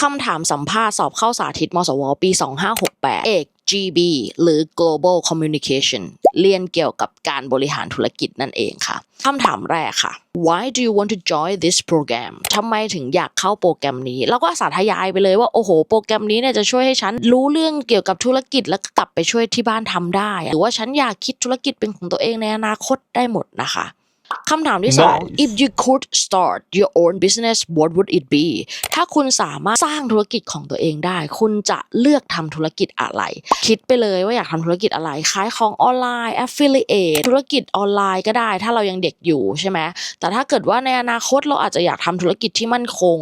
คำถามสัมภาษณ์สอบเข้าสาธิตมสว ปี 2568 เอก GB หรือ Global Communication เรียนเกี่ยวกับการบริหารธุรกิจนั่นเองค่ะคำถามแรกค่ะ Why do you want to join this program ทำไมถึงอยากเข้าโปรแกรมนี้ แล้วก็สาธยายไปเลยว่าโอ้โห โปรแกรมนี้เนี่ยจะช่วยให้ฉันรู้เรื่องเกี่ยวกับธุรกิจแล้วก็กลับไปช่วยที่บ้านทำได้ หรือว่าฉันอยากคิดธุรกิจเป็นของตัวเองในอนาคตได้หมดนะคะ คำถามที่สอง Nice. if you could start your own business what would it be ถ้าคุณสามารถสร้างธุรกิจของตัวเองได้ คุณจะเลือกทำธุรกิจอะไร คิดไปเลยว่าอยากทำธุรกิจอะไรขายของออนไลน์ affiliate ธุรกิจออนไลน์ก็ได้ ถ้าเรายังเด็กอยู่ใช่ไหมแต่ถ้าเกิดว่าในอนาคตเราอาจจะอยากทำธุรกิจที่มั่นคง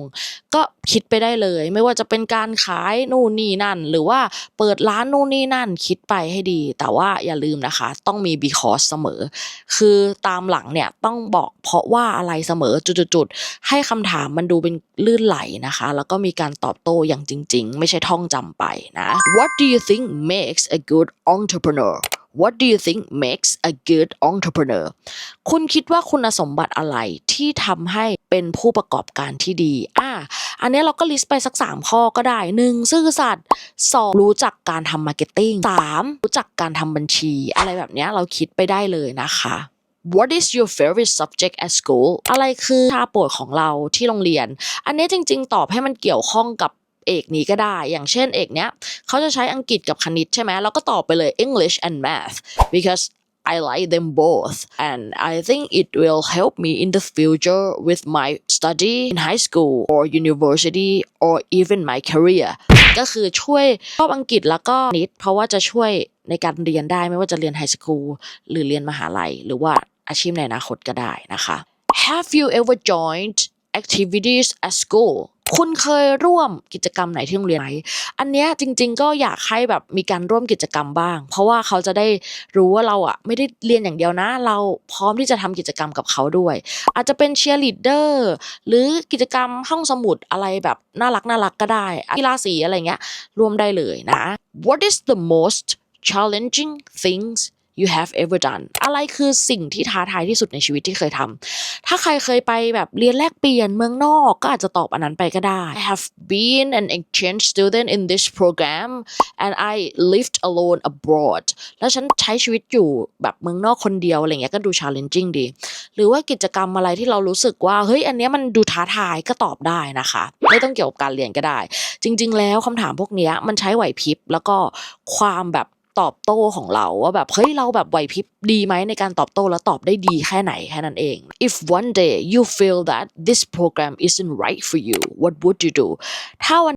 ก็คิดไปได้เลย ไม่ว่าจะเป็นการขายนู่นนี่นั่น หรือว่าเปิดร้านนู่นนี่นั่น คิดไปให้ดี แต่ว่าอย่าลืมนะคะ ต้องมี because เสมอ คือตามหลังเนี่ยต้องบอกเพราะว่าอะไรเสมอจุดๆให้คำถามมันดูเป็นลื่นไหลนะคะ แล้วก็มีการตอบโต้อย่างจริง ๆ ไม่ใช่ท่องจำไปนะ What do you think makes a good entrepreneur What do you think makes a good entrepreneur คุณคิดว่าคุณสมบัติอะไรที่ทำให้เป็นผู้ประกอบการที่ดี อ่า อันนี้เราก็ลิสต์ไปสัก 3 ข้อก็ได้ 1. ซื่อสัตย์ 2. รู้จักการทำมาร์เก็ตติ้ง 3. รู้จักการทำบัญชี อะไรแบบนี้เราคิดไปได้เลยนะคะ What is your favorite subject at school อะไรคือชาโปรดของเราที่โรงเรียน อันนี้จริง ๆ ตอบให้มันเกี่ยวข้องกับเอกนี้ก็ได้ อย่างเช่นเอกเนี้ยเขาจะใช้อังกฤษกับคณิตใช่ไหมเราก็ตอบไปเลย English and math because I like them both and I think it will help me in the future with my study in high school or university or even my career ก็คือช่วยชอบอังกฤษแล้วก็นิดเพราะว่าจะช่วยในการเรียนได้ไม่ว่าจะเรียนไฮสคูลหรือเรียนมหาลัยหรือว่า อาชีพในอนาคตก็ได้นะคะ Have you ever joined activities at school คุณเคยร่วมกิจกรรมไหนที่โรงเรียนไหมอันเนี้ยจริง ๆ ก็อยากให้แบบมีการร่วมกิจกรรมบ้าง เพราะว่าเขาจะได้รู้ว่าเราอะไม่ได้เรียนอย่างเดียวนะ เราพร้อมที่จะทำกิจกรรมกับเขาด้วย อาจจะเป็นเชียร์ลีดเดอร์หรือกิจกรรมห้องสมุดอะไรแบบน่ารักน่ารักก็ได้กีฬาสีอะไรเงี้ยร่วมได้เลยนะ What is the most challenging things you have ever done อะไรคือสิ่งที่ท้าทายที่สุดในชีวิตที่เคยทำถ้าใครเคยไปแบบเรียนแลกเปลี่ยนเมืองนอกก็อาจจะตอบอันนั้นไปก็ได้ I have been an exchange student in this program and I lived alone abroad แล้วฉันใช้ชีวิตอยู่แบบเมืองนอกคนเดียวอะไรเงี้ยก็ดู challenging ดี หรือว่ากิจกรรมอะไรที่เรารู้สึกว่า เฮ้ย อันเนี้ยมันดูท้าทายก็ตอบได้นะคะ ไม่ต้องเกี่ยวกับการเรียนก็ได้ จริง ๆ แล้วคำถามพวกเนี้ยมันใช้ไหวพริบแล้วก็ความแบบ ตอบโต้ของเราว่าแบบเฮ้ยเราแบบไหวพริบดีไหมในการตอบโต้แล้วตอบได้ดีแค่ไหนแค่นั้นเอง if one day you feel that this program isn't right for you what would you do ถ้าวัน